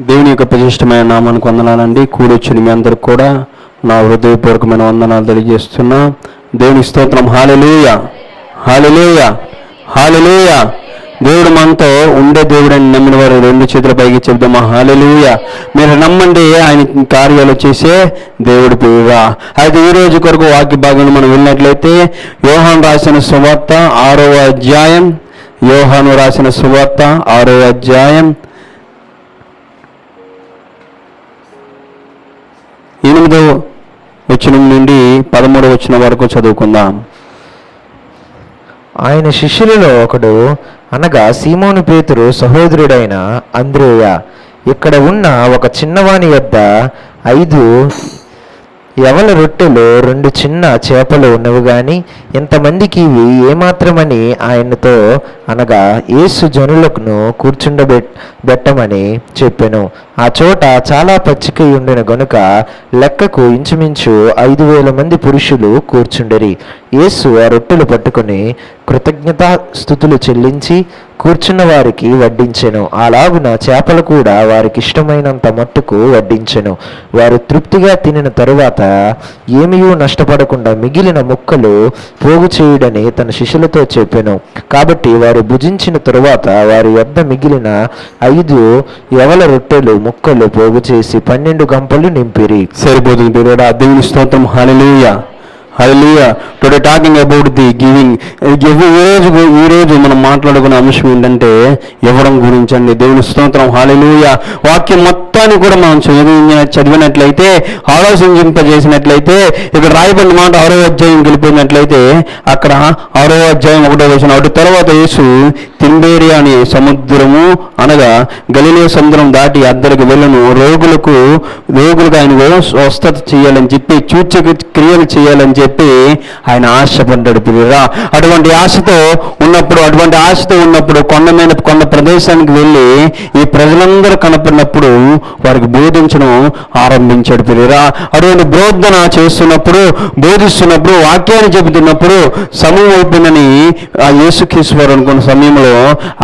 దేవుని యొక్క ప్రతిష్టమైన నామానికి వందనాలండి కూడొచ్చిన మీ అందరికి కూడా నా హృదయపూర్వకమైన వందనాలు తెలియజేస్తున్నా. దేవుని స్తోత్రం. హాలెలూయ హాలెలూయ హాలెలూయ దేవుడు మనతో ఉండే దేవుడని నమ్మిన వారు రెండు చేతుల పైకి చెబుదామా? హాలెలూయ మీరు నమ్మండి ఆయన కార్యాలు చేసే దేవుడు పేరుగా అయితే ఈ రోజు కొరకు వాక్య భాగంలో మనం వెళ్ళినట్లయితే యోహాన్ రాసిన సువార్త ఆరో అధ్యాయం. యోహాను రాసిన సువార్త ఆరో అధ్యాయం. ఎనిమిదో వచనం నుండి పదమూడవ వచనం వరకు చదువుకుందాం. ఆయన శిష్యులలో ఒకడు అనగా సీమోను పేతురు సహోదరుడైన అంద్రేయ. ఇక్కడ ఉన్న ఒక చిన్నవాని యొద్ద ఐదు ఎవల రొట్టెలు రెండు చిన్న చేపలు ఉన్నవి గాని ఇంతమందికి ఇవి ఏమాత్రమని ఆయనతో అనగా యేసు జనులకు కూర్చుండబెట్ బెట్టమని చెప్పెను. ఆ చోట చాలా పచ్చిక ఉండిన గనుక లెక్కకు ఇంచుమించు ఐదు వేల మంది పురుషులు కూర్చుండరి. యేసు ఆ రొట్టెలు పట్టుకొని కృతజ్ఞతా స్థుతులు చెల్లించి కూర్చున్న వారికి వడ్డించెను. అలాగున చేపలు కూడా వారికి ఇష్టమైనంత మట్టుకు వడ్డించెను. వారు తృప్తిగా తినిన తరువాత ఏమీయూ నష్టపడకుండా మిగిలిన ముక్కలు పోగు చేయుడని తన శిష్యులతో చెప్పెను. కాబట్టి వారు భుజించిన తరువాత వారి వద్ద మిగిలిన ఐదు ఎవల రొట్టెలు ముక్కలు పోగు చేసి పన్నెండు గంపలు నింపిరి. సరిపోతుంది పేరుడా దేవుని స్తోత్రం. Hallelujah hallelujah today talking about the giving ఈ రోజు ఈ రోజు మనం మాట్లాడుకునే అంశం ఏంటంటే ఇవ్వడం గురించి అండి దేవుని స్తోత్రం. హాలెలూయ వాక్యం మొత్తాన్ని కూడా మనం చదివి చదివినట్లయితే ఆలోచింపజేసినట్లయితే ఇక్కడ రాయబడిన మాట ఆరో అధ్యాయం గెలిపినట్లయితే అక్కడ ఆరో అధ్యాయం ఒకటో వచ్చిన అటు తర్వాత యేసు తింబేరి అనే సముద్రము అనగా గలిలే సముద్రం దాటి అద్దరికి వెళ్ళను. రోగులకు రోగులకు ఆయన స్వస్థత చేయాలని చెప్పి చూచ క్రియలు చేయాలని చెప్పి ఆయన ఆశపడ్డాడు పిల్లరా. అటువంటి ఆశతో ఉన్నప్పుడు అటువంటి ఆశతో ఉన్నప్పుడు కొండ మీద కొండ ప్రదేశానికి వెళ్ళి ఈ ప్రజలందరూ కనపడినప్పుడు వారికి బోధించడం ఆరంభించాడు పిల్లరా అటువంటి బోధన చేస్తున్నప్పుడు బోధిస్తున్నప్పుడు వాక్యాన్ని చెబుతున్నప్పుడు సమయం అయిపోయిందని ఆ యేసుక్రీశ్వరు అనుకున్న సమయంలో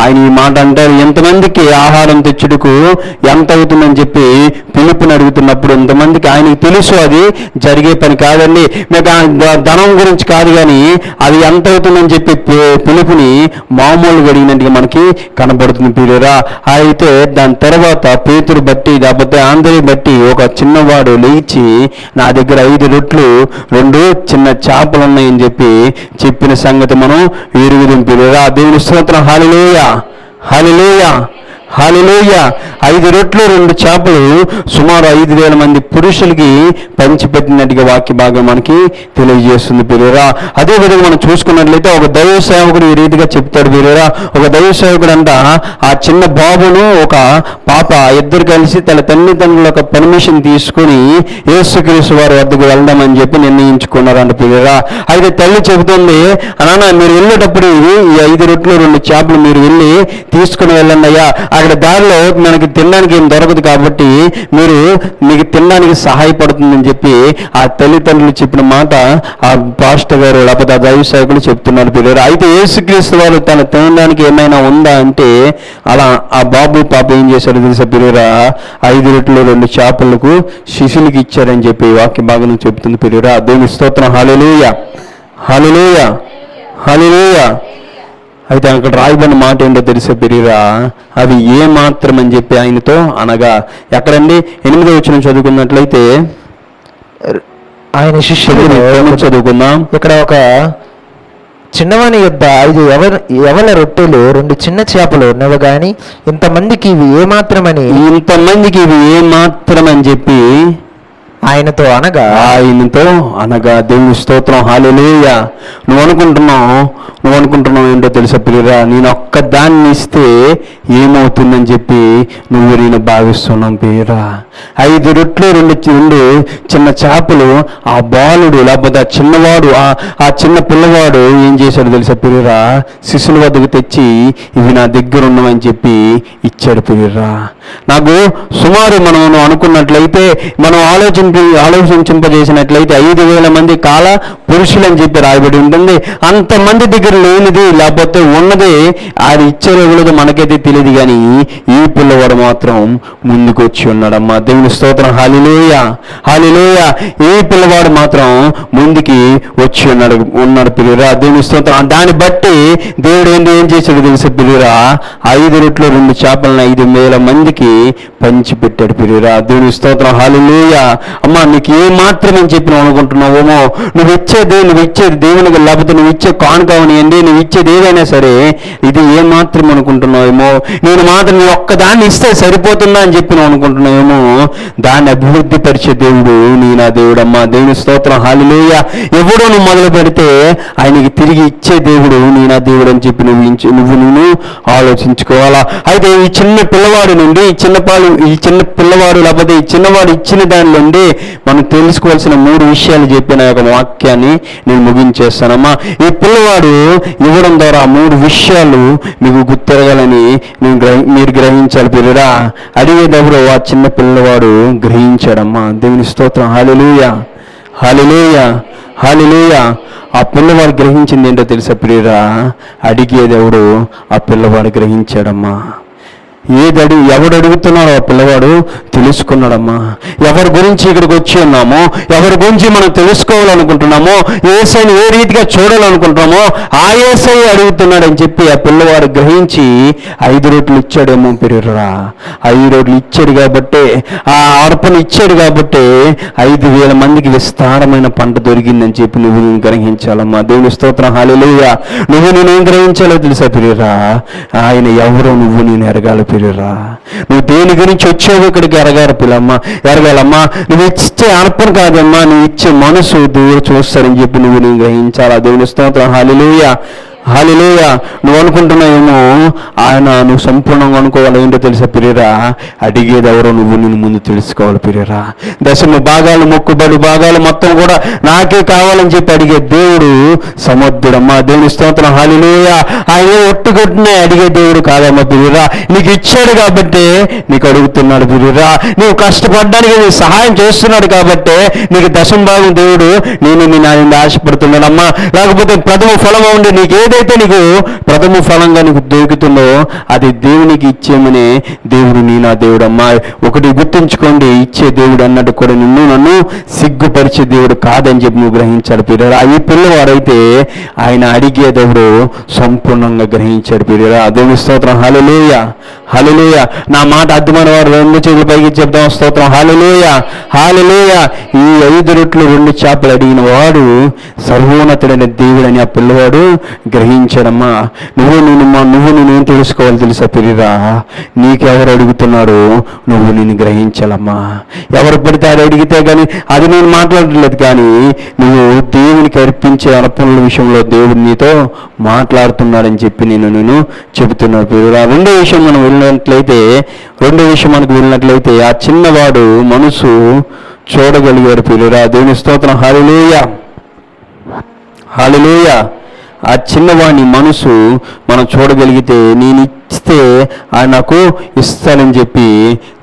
ఆయన ఈ మాట అంటారు. ఎంతమందికి ఆహారం తెచ్చుటకు ఎంత అవుతుందని చెప్పి పిలుపుని అడుగుతున్నప్పుడు ఎంతమందికి ఆయనకి తెలుసు అది జరిగే పని కాదండి. మీకు ధనం గురించి కాదు కానీ అది ఎంత అవుతుందని చెప్పి పిలుపుని మామూలుగా అడిగినట్టుగా మనకి కనబడుతుంది పీరురా అయితే దాని తర్వాత పేతురు బట్టి లేకపోతే ఆంధ్రని బట్టి ఒక చిన్నవాడు లేచి నా దగ్గర ఐదు రొట్లు రెండు చిన్న చేపలు ఉన్నాయని చెప్పి చెప్పిన సంగతి మనం ఎరుగుదాం దేవుని స్తోత్రం. Hallelujah hallelujah hallelujah. ఐదు రొట్లు రెండు చేపలు. సుమారు ఐదు వేల మంది పురుషులకి పంచిపెట్టినట్టుగా వాక్య భాగం మనకి తెలియజేస్తుంది పిల్లరా. అదే విధంగా మనం చూసుకున్నట్లయితే ఒక దైవ సేవకుడు ఈ రీతిగా చెప్తాడు పిల్లరా. ఒక దైవ సేవకుడు అంట ఆ చిన్న బాబును ఒక పాప ఇద్దరు కలిసి తన తల్లిదండ్రుల యొక్క పర్మిషన్ తీసుకుని యేసుక్రీస్తు వారి వద్దకు వెళ్దామని చెప్పి నిర్ణయించుకున్నారంట పిల్లరా. అయితే తల్లి చెబుతుంది నాన్న మీరు వెళ్ళేటప్పుడు ఈ ఐదు రొట్లు రెండు చేపలు మీరు వెళ్ళి తీసుకుని వెళ్ళండి అయ్యా. అక్కడ దారిలో మనకి తినడానికి ఏం దొరకదు కాబట్టి మీరు మీకు తినడానికి సహాయపడుతుందని చెప్పి ఆ తల్లిదండ్రులు చెప్పిన మాట ఆ పాస్టర్ గారు లేకపోతే ఆ దైవ సేవకులు చెప్తున్నారు పిల్లలు. అయితే యేసుక్రీస్తు వారు తన తినడానికి ఏమైనా ఉందా అంటే అలా ఆ బాబు పాప ఏం చేశారు తెలుసా పిల్లరా? ఐదు రెట్లు రెండు చేపలకు శిష్యులకి ఇచ్చారని చెప్పి వాక్య భాగం చెప్తుంది పిల్లరా. దేవుని స్తోత్రం. హాలెలూయ హాలెలూయ హాలెలూయ అయితే అక్కడ రాయబడిన మాట ఏంటో తెలిసే పెరిగిరా అవి ఏ మాత్రం అని చెప్పి ఆయనతో అనగా ఎక్కడండి? ఎనిమిదో వచ్చిన చదువుకున్నట్లయితే ఆయన శిష్యులు చదువు చదువుకుందాం. ఇక్కడ ఒక చిన్నవాని యొద్ద ఐదు ఎవర ఎవల రొట్టెలు రెండు చిన్న చేపలు ఉన్నవి గాని ఇంతమందికి ఇవి ఏమాత్రమని? ఇంతమందికి ఇవి ఏ మాత్రం అని చెప్పి ఆయనతో అనగా ఆయనతో అనగా దేవుని స్తోత్రం. హాలేలుయ నువ్వు అనుకుంటున్నావు నువ్వు అనుకుంటున్నావు ఏంటో తెలుసా పిల్లరా నేను ఒక్క దాన్ని ఇస్తే ఏమవుతుందని చెప్పి నువ్వు నేను భావిస్తున్నాం పేరా ఐదు రొట్లు రెండు రెండు చిన్న చేపలు ఆ బాలుడు లేకపోతే ఆ చిన్నవాడు ఆ చిన్న పిల్లవాడు ఏం చేశాడు తెలుసా పిల్లరా శిశుల వద్దకు తెచ్చి ఇవి నా దగ్గర ఉన్నవని చెప్పి ఇచ్చాడు పిల్లరా నాకు సుమారు మనం అనుకున్నట్లయితే మనం ఆలోచన ఆలోచింప ఆలోచించింపజేసినట్లయితే ఐదు వేల మంది కాల పురుషులు అని చెప్పి రాయబడి ఉంటుంది. అంతమంది దగ్గర లేనిది లేకపోతే ఉన్నది అది ఇచ్చేలో మనకైతే తెలియదు కానీ ఈ పిల్లవాడు మాత్రం ముందుకు వచ్చి ఉన్నాడమ్మా. దేవుని స్తోత్రం. హాలిలోయ హాలిలోయ ఈ పిల్లవాడు మాత్రం ముందుకి వచ్చి ఉన్నాడు ఉన్నాడు పిల్లరా. దేవుని స్తోత్రం. దాన్ని బట్టి దేవుడు ఏంటి ఏం చేశాడు తెలుసు పిల్లరా? ఐదు రొట్లు రెండు చేపలను ఐదు వేల మందికి పంచి పెట్టాడు పిల్లరా. దేవుని స్తోత్రం. హాలిలోయ అమ్మా నీకు ఏ మాత్రం అని చెప్పి నువ్వు అనుకుంటున్నావేమో? నువ్వు ఇచ్చేది నువ్వు ఇచ్చేది దేవునికి లేకపోతే నువ్వు ఇచ్చే కానుకవనియండి నువ్వు ఇచ్చేది ఏదైనా సరే ఇది ఏ మాత్రం అనుకుంటున్నావేమో? నేను మాత్రం నీ ఒక్కదాన్ని ఇస్తే సరిపోతుందా అని చెప్పి నువ్వు అనుకుంటున్నావేమో? దాన్ని అభివృద్ధి పరిచే దేవుడు నీ నా దేవుడమ్మా దేవుని స్తోత్రం హాలిలేయ ఎవడో నువ్వు మొదలు పెడితే ఆయనకి తిరిగి ఇచ్చే దేవుడు నీ నా దేవుడు అని చెప్పి నువ్వు నువ్వు నువ్వు ఆలోచించుకోవాలా? అయితే ఈ చిన్న పిల్లవాడి నుండి ఈ చిన్నపాలు ఈ చిన్న పిల్లవాడు లేకపోతే ఈ చిన్నవాడు ఇచ్చిన దాని నుండి మనం తెలుసుకోవాల్సిన మూడు విషయాలు చెప్పిన యొక్క వాక్యాన్ని నేను ముగించేస్తానమ్మా. ఈ పిల్లవాడు ఇవ్వడం ద్వారా మూడు విషయాలు మీకు గుర్తిరగాలని నేను గ్రహి మీరు గ్రహించాలి పిల్లడా అడిగేటప్పుడు ఆ చిన్న పిల్లవాడు గ్రహించాడమ్మా. దేవుని స్తోత్రం. హాలిలూయ హాలిలూయ హాలిలూయ ఆ పిల్లవాడు గ్రహించింది ఏంటో తెలుసా ప్రియరా అడిగేదెవడు ఆ పిల్లవాడు గ్రహించాడమ్మా. ఏది అడుగు ఎవడు అడుగుతున్నాడో ఆ పిల్లవాడు తెలుసుకున్నాడమ్మా. ఎవరి గురించి ఇక్కడికి వచ్చి ఉన్నామో ఎవరి గురించి మనం తెలుసుకోవాలనుకుంటున్నామో ఏసైని ఏ రీతిగా చూడాలనుకుంటున్నామో ఆ ఏసై అడుగుతున్నాడని చెప్పి ఆ పిల్లవాడు గ్రహించి ఐదు రోడ్లు ఇచ్చాడేమో పెరుగురా ఐదు రోడ్లు ఇచ్చాడు కాబట్టి ఆ అర్పణ ఇచ్చాడు కాబట్టి ఐదు వేల మందికి విస్తారమైన పంట దొరికిందని చెప్పి నువ్వు నేను గ్రహించాలమ్మా. దేవుని స్తోత్రం హాలేలుయ నువ్వు నేనేం గ్రహించాలో తెలుసా పెరుగురా ఆయన ఎవరో నువ్వు నేను ఎరగాలి పిలురా నువ్వు దేని గురించి వచ్చావు ఇక్కడికి ఎరగారు పిలమ్మా ఎరగాలమ్మా నువ్వు ఇచ్చే అర్పణ కాదమ్మా నువ్వు ఇచ్చే మనసు దేవుడు చూస్తారని చెప్పి నువ్వు నేను గ్రహించాలా? దేవుని స్తోత్రం. Hallelujah hallelujah. నువ్వు అనుకుంటున్నావేమో ఆయన నువ్వు సంపూర్ణంగా అనుకోవాలి ఏంటో తెలుసా పిరిరా అడిగేది ఎవరో నువ్వు నేను ముందు తెలుసుకోవాలి పిరిరా దశమ భాగాలు మొక్కుబడి భాగాలు మొత్తం కూడా నాకే కావాలని చెప్పి అడిగే దేవుడు సమర్థుడమ్మా దేవుని స్తోత్రం హాలిలోయ. ఆయన ఒట్టుకొట్టిన అడిగే దేవుడు కాదమ్మా పిరిరా నీకు ఇచ్చాడు కాబట్టి నీకు అడుగుతున్నాడు పిరిరా నీవు కష్టపడడానికి నీకు సహాయం చేస్తున్నాడు కాబట్టి నీకు దశం భాగం దేవుడు నేను మీ నాయన ఆశపడుతున్నాడమ్మా. లేకపోతే ప్రథమ ఫలం ఉండి నీకు ఏదైతే నీకు ప్రథమ ఫలంగా నీకు దొరుకుతుందో అది దేవునికి ఇచ్చేమని దేవుడు నీ నా దేవుడు అమ్మా ఒకటి గుర్తుంచుకోండి ఇచ్చే దేవుడు అన్నట్టు కూడా నిన్ను నన్ను సిగ్గుపరిచే దేవుడు కాదని చెప్పి నువ్వు గ్రహించాడు పిల్లరా ఈ పిల్లవాడైతే ఆయన అడిగే దేవుడు సంపూర్ణంగా గ్రహించాడు పిల్లరా దేవుని స్తోత్రం. హల్లెలూయా. హల్లెలూయా. నా మాట అర్థమైన వారు రెండు చేతుల పైకి చెప్దాం. స్తోత్రం. హల్లెలూయా. హల్లెలూయా. ఈ ఐదు రొట్లు రెండు చేపలు అడిగిన వాడు సర్వోన్నతుడైన దేవుడని ఆ పిల్లవాడు గ్రహించడమ్మా నువ్వు నేను మా నువ్వు నేనేం తెలుసుకోవాలి తెలుసా తెలియదా నీకెవరు అడుగుతున్నాడు? నువ్వు నేను గ్రహించాలమ్మా. ఎవరు పడితే అది అడిగితే కానీ అది నేను మాట్లాడలేదు కానీ నువ్వు దేవునికి అర్పించే అర్పణల విషయంలో దేవుడు నీతో మాట్లాడుతున్నాడని చెప్పి నేను నేను చెబుతున్నాను పిల్లరా రెండో విషయం మనం వెళ్ళినట్లయితే రెండో విషయం మనకు వెళ్ళినట్లయితే ఆ చిన్నవాడు మనసు చూడగలిగాడు పిల్లరా దేవుని స్తోత్రం. హాలిలేయ హాలిలేయ ఆ చిన్నవాణి మనసు మనం చూడగలిగితే నేను ఇస్తే ఆయన నాకు ఇస్తానని చెప్పి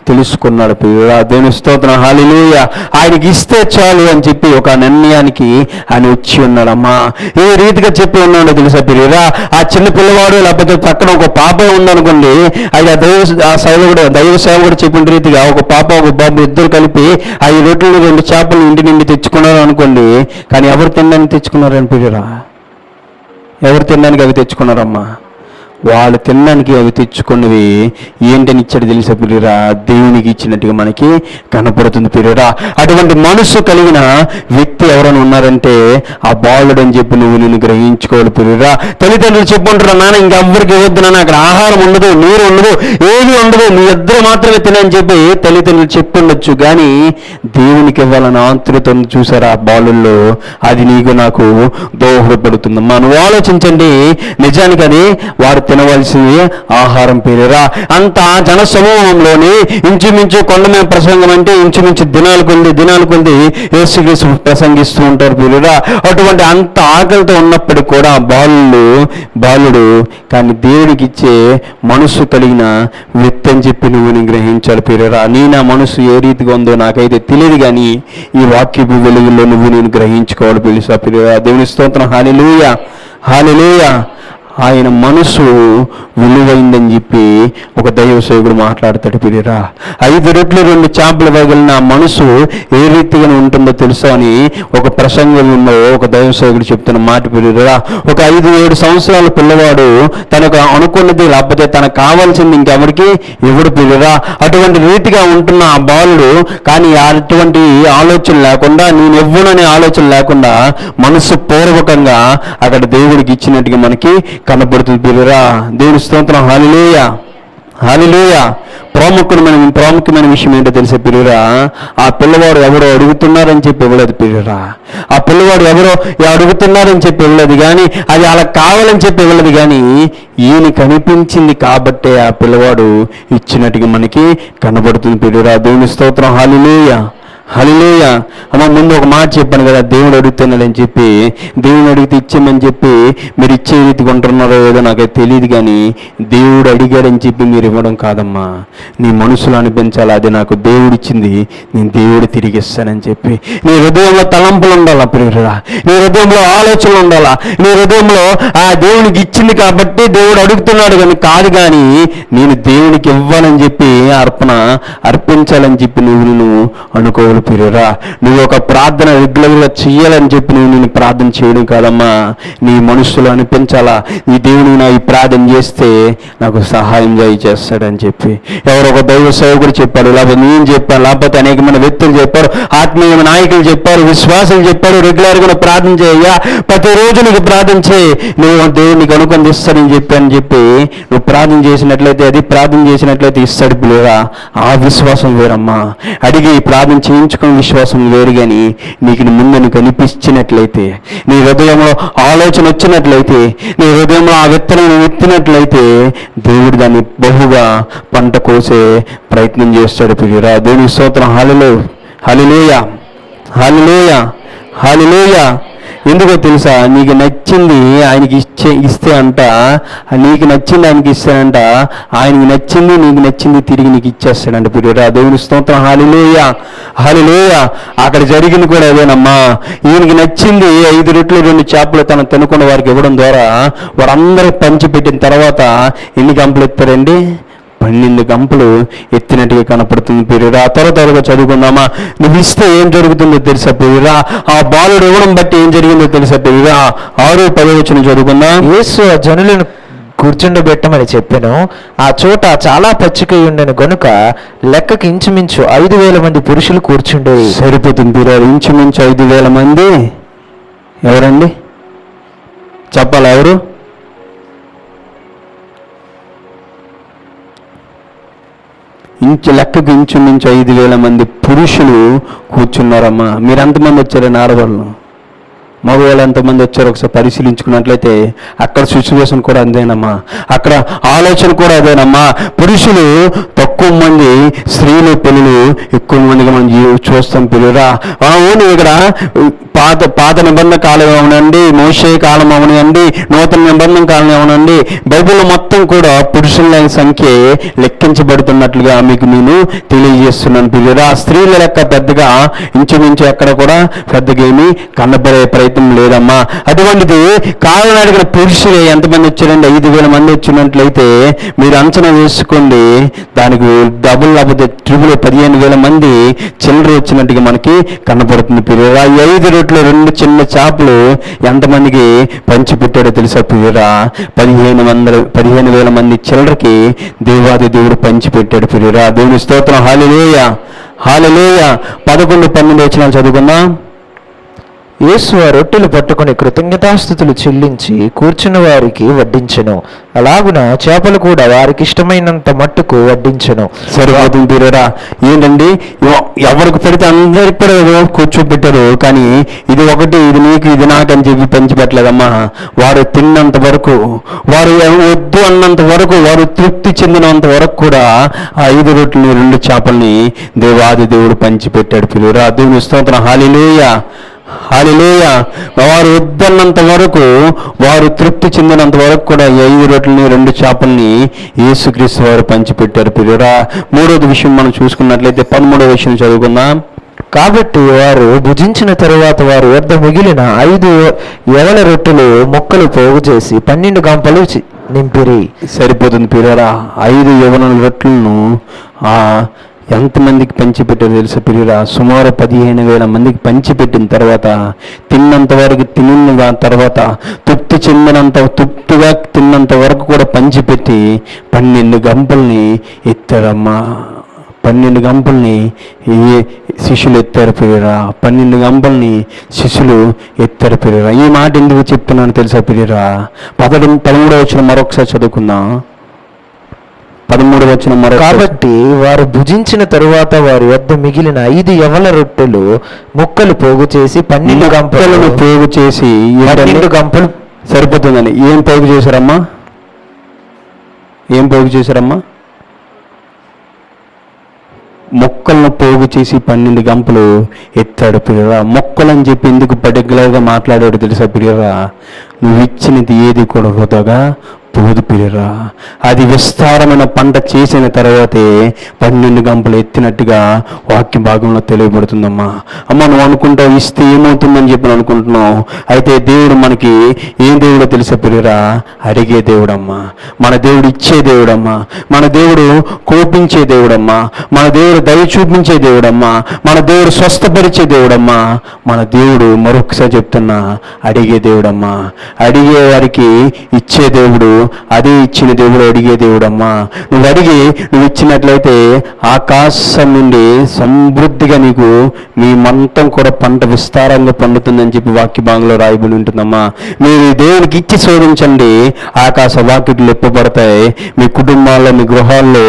తెలుసుకున్నాడు పిల్లరా దేవుని స్తోత్రం. హాలిలోయ ఆయనకి ఇస్తే చాలు అని చెప్పి ఒక నిర్ణయానికి ఆయన వచ్చి ఉన్నాడమ్మా. ఏ రీతిగా చెప్పి ఉన్నాడో తెలుసా పిల్లరా ఆ చిన్న పిల్లవాడు లేకపోతే పక్కన ఒక పాప ఉందనుకోండి అది ఆ దైవ ఆ సేవకుడు దైవ సేవకుడు చెప్పిన రీతిగా ఒక పాప ఒక బాబు ఇద్దరు కలిపి ఆ ఈ రొట్టెలు రెండు చేపలు ఇంటి నుండి తెచ్చుకున్నారు అనుకోండి కానీ ఎవరు తినడానికి తెచ్చుకున్నారని పిల్లరా ఎవరు తినడానికి అవి తెచ్చుకున్నారమ్మా? వాళ్ళు తినడానికి అవి తెచ్చుకున్నవి ఏంటని ఇచ్చాడు తెలిసే పిల్లరా దేవునికి ఇచ్చినట్టుగా మనకి కనపడుతుంది పిల్లరా అటువంటి మనసు కలిగిన వ్యక్తి ఎవరైనా ఉన్నారంటే ఆ బాలుడు అని చెప్పి నువ్వు నేను గ్రహించుకోవాలి పిల్లరా తల్లిదండ్రులు చెప్పుకుంటారు నాన్న ఇంకెవ్వరికి ఇవ్వద్దు నాన్న అక్కడ ఆహారం ఉండదు నీరు ఉండదు ఏది ఉండదు మీ ఇద్దరు మాత్రమే తినని చెప్పి తల్లిదండ్రులు చెప్పుండొచ్చు. కానీ దేవునికి ఇవ్వాలని ఆంతరితను చూసారా ఆ బాలుల్లో? అది నీకు నాకు దోహదపడుతుంది. నువ్వు ఆలోచించండి. నిజానికి అది వారు తినవలసింది ఆహారం పేరురా. అంత జన సమూహంలోని ఇంచుమించు కొండ మీద ప్రసంగం అంటే ఇంచుమించు దినాలు కొంది దినాలు కొంది యేసుక్రీస్తు ప్రసంగిస్తూ ఉంటారు పేరురా. అటువంటి అంత ఆకలితో ఉన్నప్పటికీ కూడా బాలుడు బాలుడు కానీ దేవుడికి ఇచ్చే మనసు కలిగిన వ్యక్తి అని చెప్పి నువ్వు గ్రహించాలి పేరురా. నీ నా మనసు ఏ రీతిగా ఉందో నాకైతే తెలియదు కానీ ఈ వాక్యపు వెలుగులో నువ్వు నేను గ్రహించుకోవాలి పిలుసా పిలువా దేవుని స్తోత్రం. హాలిలూయ. హాలిలూయ. ఆయన మనసు విలువైందని చెప్పి ఒక దైవ సేవకుడు మాట్లాడతాడు పిలిరా ఐదు రెట్లు రెండు చేపలు వగిలిన మనసు ఏ రీతిగా ఉంటుందో తెలుసా అని ఒక ప్రసంగంలో ఒక దైవ సేవకుడు చెప్తున్న మాట పిలిరా ఒక ఐదు ఏడు సంవత్సరాల పిల్లవాడు తనకు అనుకున్నది లేకపోతే తనకు కావాల్సింది ఇంకెవరికి ఎవడు పిలిరా అటువంటి రీతిగా ఉంటున్న ఆ బాలుడు కానీ అటువంటి ఆలోచన లేకుండా నేను ఇవ్వననే ఆలోచన లేకుండా మనసు పూర్వకంగా అక్కడ దేవుడికి ఇచ్చినట్టుగా మనకి కనబడుతుంది పిల్లరా దేవుని స్తోత్రం. హాలిలేయ హాలిలేయ ప్రాముఖ్యమైన ప్రాముఖ్యమైన విషయం ఏంటో తెలిసే పిల్లరా ఆ పిల్లవాడు ఎవరో అడుగుతున్నారని చెప్పి ఇవ్వలేదు పిల్లరా ఆ పిల్లవాడు ఎవరో అడుగుతున్నారని చెప్పి ఇవ్వలేదు కానీ అది అలా కావాలని చెప్పి ఇవ్వలేదు కానీ ఈయన కనిపించింది కాబట్టే ఆ పిల్లవాడు ఇచ్చినట్టుగా మనకి కనబడుతుంది పిల్లరా దేవుని స్తోత్రం. హాలిలేయ హలిలేయ అమ్మ ముందు ఒక మాట చెప్పాను కదా దేవుడు అడుగుతున్నాడని చెప్పి దేవుడు అడిగితే ఇచ్చామని చెప్పి మీరు ఇచ్చే రీతిగా ఉంటున్నారో ఏదో నాకు తెలియదు కానీ దేవుడు అడిగాడని చెప్పి మీరు ఇవ్వడం కాదమ్మా. నీ మనసులో అనిపించాలి అది నాకు దేవుడు ఇచ్చింది నేను దేవుడు తిరిగి ఇస్తానని చెప్పి. నీ హృదయంలో తలంపులు ఉండాలా ప్రియురా నీ హృదయంలో ఆలోచనలు ఉండాలా? నీ హృదయంలో ఆ దేవునికి ఇచ్చింది కాబట్టి దేవుడు అడుగుతున్నాడు కానీ కాదు కానీ నేను దేవునికి ఇవ్వాలని చెప్పి అర్పణ అర్పించాలని చెప్పి నువ్వు నువ్వు అనుకోవాలి పిరురా నువ్వు ఒక ప్రార్థన రెగ్యులర్గా చెయ్యాలని చెప్పి నువ్వు నేను ప్రార్థన చేయడం కాదమ్మా. నీ మనసులో అనిపించాలా? ఈ దేవుని నా ఈ ప్రార్థన చేస్తే నాకు సహాయం చేయి చేస్తాడని చెప్పి. ఎవరో ఒక దైవ సేవకుడు చెప్పాడు లేకపోతే నేను చెప్పాను లేకపోతే అనేకమైన వ్యక్తులు చెప్పారు ఆత్మీయ నాయకులు చెప్పారు విశ్వాసులు చెప్పారు రెగ్యులర్గా ప్రార్థన చేయ ప్రతిరోజు నీకు ప్రార్థన చేయి. నువ్వు దేవునికి అనుకొని ఇస్తాడని చెప్పి అని చెప్పి నువ్వు ప్రార్థన చేసినట్లయితే అది ప్రార్థన చేసినట్లయితే ఇస్తాడు పిల్లరా. ఆ విశ్వాసం వేరమ్మా. అడిగి ప్రార్థన చేయించుకున్న విశ్వాసం వేరు కానీ నీకు ముందని కనిపించినట్లయితే నీ హృదయంలో ఆలోచన వచ్చినట్లయితే నీ హృదయంలో ఆ విత్తనం ఎత్తినట్లయితే దేవుడు దాన్ని బహుగా పంట కోసే ప్రయత్నం చేస్తాడు ప్రియురా దేవుని స్తోత్రం. హాలిలో హాలిలోయ హాలిలోయ హాలిలోయ ఎందుకో తెలుసా? నీకు నచ్చింది ఆయనకి ఇచ్చే ఇస్తే అంట. నీకు నచ్చింది ఆయనకి ఇస్తానంట ఆయనకి నచ్చింది నీకు నచ్చింది తిరిగి నీకు ఇచ్చేస్తాడంట పిరియరా దేవుని స్తోత్రం. హాలిలోయ హాలిలోయ అక్కడ జరిగింది కూడా అదేనమ్మా. ఈయనకి నచ్చింది ఐదు రెట్లు రెండు చేపలు తను తినుకున్న వారికి ఇవ్వడం ద్వారా వారందరూ పంచిపెట్టిన తర్వాత ఎన్ని కంపలు ఎత్తారండి? పన్నెండు గంపలు ఎత్తినట్టుగా కనపడుతుంది. పేరురా త్వర త్వరగా చదువుకుందామా? నువ్వు ఇస్తే ఏం జరుగుతుందో తెలుసా పేరురా ఆ బాలుడు ఇవ్వడం బట్టి ఏం జరిగిందో తెలుసా పేరురా ఆరు పది వచ్చిన చదువుకుందాం. యేసు ఆ జనులను కూర్చుండబెట్టమని చెప్పాను. ఆ చోట చాలా పచ్చికై ఉండను గనుక లెక్కకి ఇంచుమించు ఐదు వేల మంది పురుషులు కూర్చుండేవి సరిపోతుంది పేరు ఇంచుమించు ఐదు వేల మంది. ఎవరండి? చెప్పాలా ఎవరు? ఇంచు లెక్కకు ఇంచుమించు ఐదు వేల మంది పురుషులు కూర్చున్నారమ్మా. మీరు ఎంతమంది వచ్చారని ఆడవాళ్ళు మగవాళ్ళు ఎంతమంది వచ్చారో ఒకసారి పరిశీలించుకున్నట్లయితే అక్కడ సిచ్యువేషన్ కూడా అందేనమ్మా. అక్కడ ఆలోచన కూడా అదేనమ్మా. పురుషులు తక్కువ మంది స్త్రీలు పిల్లలు ఎక్కువ మందిగా మనం చూస్తాం పిల్లరా. అవును ఇక్కడ పాత పాత నిబంధన కాలం అవునండి మోషే కాలం అవునండి నూతన నిబంధన కాలం అవునండి బైబిల్ మొత్తం కూడా పురుషుల సంఖ్య లెక్కించబడుతున్నట్లుగా మీకు నేను తెలియజేస్తున్నాను పిల్లరా. స్త్రీల లెక్క పెద్దగా ఇంచుమించు ఎక్కడ కూడా పెద్దగా ఏమీ కనబడే ప్రయత్నం లేదమ్మా. అటువంటిది కాలం అడిగిన పురుషులే ఎంతమంది వచ్చారండి? ఐదు వేల మంది వచ్చినట్లయితే మీరు అంచనా వేసుకోండి. దానికి డబుల్ లేకపోతే ట్రిపుల్ పదిహేను వేల మంది చిల్లర వచ్చినట్టుగా మనకి కనపడుతుంది పిల్లరా ఈ ఐదు రోడ్లు రెండు చిన్న చేపలు ఎంతమందికి పంచి పెట్టాడో తెలుసా పిల్లరా పదిహేను వందల పదిహేను వేల మంది చిల్లరకి దేవాది దేవుడు పంచి పెట్టాడు పిల్లరా దేవుని స్తోత్రం. హాలిలేయ. హాలిలేయ. పదకొండు పన్నెండు వచ్చిన చదువుకుందాం. యేసు ఆ రొట్టెలు పట్టుకుని కృతజ్ఞతాస్థుతులు చెల్లించి కూర్చున్న వారికి వడ్డించెను. అలాగున చేపలు కూడా వారికి ఇష్టమైనంత మట్టుకు వడ్డించెను. సర్వాదం తీరరా. ఏంటండి? ఎవరికి పెడితే అందరికి కూడా కూర్చోబెట్టారు కానీ ఇది ఒకటి ఇది నీకు ఇది నాకని చెప్పి పంచిపెట్టలేదమ్మా. వారు తిన్నంత వరకు వారు వద్దు అన్నంత వరకు వారు తృప్తి చెందినంత వరకు కూడా ఆ ఐదు రొట్టెలు రెండు చేపల్ని దేవాది దేవుడు పంచిపెట్టాడు. పిలువురా దేవుని స్తోత్రం. హాలిలేయ. హాలిలేయ వారు వద్దన్నంత వరకు వారు తృప్తి చెందినంత వరకు కూడా ఐదు రొట్టెలని రెండు చేపల్ని యేసుక్రీస్తు వారు పంచిపెట్టారు. పిల్లరా మూడోది విషయం మనం చూసుకున్నట్లయితే పదమూడవ విషయం చదువుకుందాం. కాబట్టి వారు భుజించిన తరువాత వారి వద్ద మిగిలిన ఐదు ఎవల రొట్టెలు మొక్కలు పోగు చేసి పన్నెండు గంపలు నింపిరి. సరిపోతుంది పిల్లరా ఐదు యవన రొట్టెలను ఆ ఎంతమందికి పంచిపెట్టారు తెలుసా పిల్లరా సుమారు పదిహేను వేల మందికి పంచిపెట్టిన తర్వాత తిన్నంత వరకు తిన్న తర్వాత తృప్తి చెందినంత తృప్తిగా తిన్నంత వరకు కూడా పంచిపెట్టి పన్నెండు గంపల్ని ఎత్తారమ్మా పన్నెండు గంపల్ని ఈ శిష్యులు ఎత్తారు పిరిరా పన్నెండు గంపల్ని శిష్యులు ఎత్తారు పిరిరా ఈ మాట ఎందుకు చెప్తున్నాను తెలుసా పిరిరా పదడు పదమూడవ వచ్చిన మరొకసారి చదువుకుందాం. పదమూడు వచ్చిన మరొక కాబట్టి వారు భుజించిన తరువాత వారి వద్ద మిగిలిన ఐదు ఎవల రొట్టెలు ముక్కలు పోగు చేసి పన్నెండు గంపలను పోగు చేసి? పన్నెండు గంపలు సరిపోతుందండి. ఏం పోగు చేశారమ్మా? ఏం పోగు చేశారమ్మా? మొక్కలను పోగు చేసి పన్నెండు గంపలు ఎత్తాడు పిల్లరా మొక్కలు అని చెప్పి ఎందుకు పర్టికులర్గా మాట్లాడాడు తెలుసా పిల్లరా నువ్వు ఇచ్చినది ఏది కూడా వృధగా పోదు అది విస్తారమైన పంట చేసిన తర్వాతే పన్నెండు గంపలు ఎత్తినట్టుగా వాక్య భాగంలో తెలియబడుతుందమ్మా. అమ్మ నువ్వు అనుకుంటావు ఇస్తే ఏమవుతుందని చెప్పి అనుకుంటున్నావు. అయితే దేవుడు మనకి ఏం దేవుడో తెలిసే పిరిరా అడిగే దేవుడమ్మా. మన దేవుడు ఇచ్చే దేవుడమ్మా. మన దేవుడు కోపించే దేవుడమ్మా. మన దేవుడు దయ చూపించే దేవుడమ్మా. మన దేవుడు స్వస్థపరిచే దేవుడమ్మా. మన దేవుడు మరొకసారి చెప్తున్నా అడిగే దేవుడమ్మా. అడిగే వారికి ఇచ్చే దేవుడు అదే ఇచ్చిన దేవుడు అడిగే దేవుడమ్మా. నువ్వు అడిగి నువ్వు ఇచ్చినట్లయితే ఆకాశం నుండి సమృద్ధిగా నీకు మీ మంతం కూడా పంట విస్తారంగా పండుతుందని చెప్పి వాక్య భాగంలో రాయబడి ఉంటుందమ్మా. మీరు దేవునికి ఇచ్చి శోధించండి. ఆకాశ వాకిట్లు ఎప్పబడతాయి మీ కుటుంబాల్లో మీ గృహాల్లో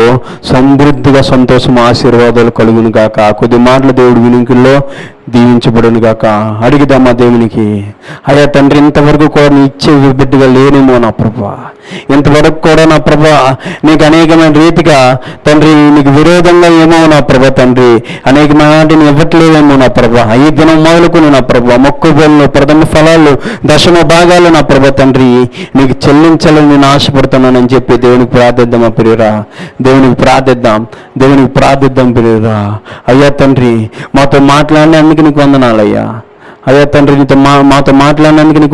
సమృద్ధిగా సంతోషం ఆశీర్వాదాలు కలుగును కాక కొద్ది మాటలు దేవుడు వినుకుల్లో దీవించబడును గాక అడిగిదామా దేవునికి. అయ్యా తండ్రి ఇంతవరకు కూడా నీ ఇచ్చే బిడ్డగా లేనేమో నా ప్రభా. ఇంతవరకు కూడా నా ప్రభా నీకు అనేకమైన రీతిగా తండ్రి నీకు విరోధంగా ఏమో నా ప్రభా తండ్రి. అనేకమైన వాటిని ఇవ్వట్లేదేమో నా ప్రభా. ఈ దినం మొదలుకుని నా ప్రభా మొక్కుబడులు ప్రథమ ఫలాలు దశమ భాగాలు నా ప్రభా తండ్రి. నీకు చెల్లించాలని నేను ఆశపడుతున్నానని చెప్పి దేవునికి ప్రార్థిద్దామా ప్రియురా. దేవునికి ప్రార్థిద్దాం. దేవునికి ప్రార్థిద్దాం ప్రియురా. అయ్యా తండ్రి మాతో మాట్లాడినందుకు నీకు వందనాలయ్యా. అయ్యా తండ్రి నీతో మా మాతో మాట్లాడినందుకు నీకు